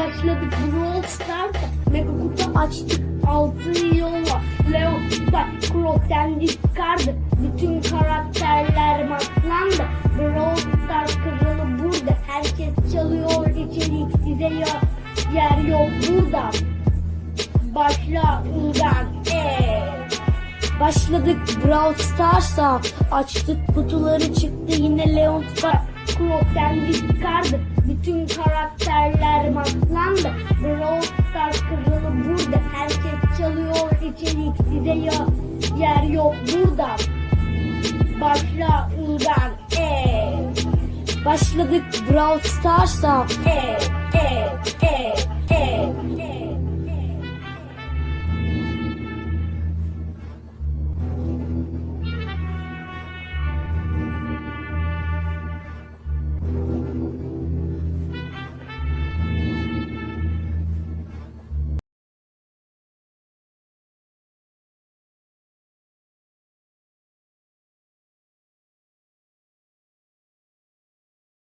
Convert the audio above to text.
Başladık Brawl Stars'a. Mega kutu açtık. Altın yolla. Crow, Sandy çıkardı. Bütün karakterler matlandı. Brawl Stars kralı burada. Herkes çalıyor içerik size ya. Yer yok burada. Başla Uğran. Eee. Başladık Brawl Stars'a Açtık kutuları çıktı yine Leon Star Kendi çıkardı. Bütün karakterler matlandı. Brawl kralı burada. Herkes çalıyor içerik size ya Yer yok burada. Başla Uğran Eee Başladık Brawl Stars'a Eee Eee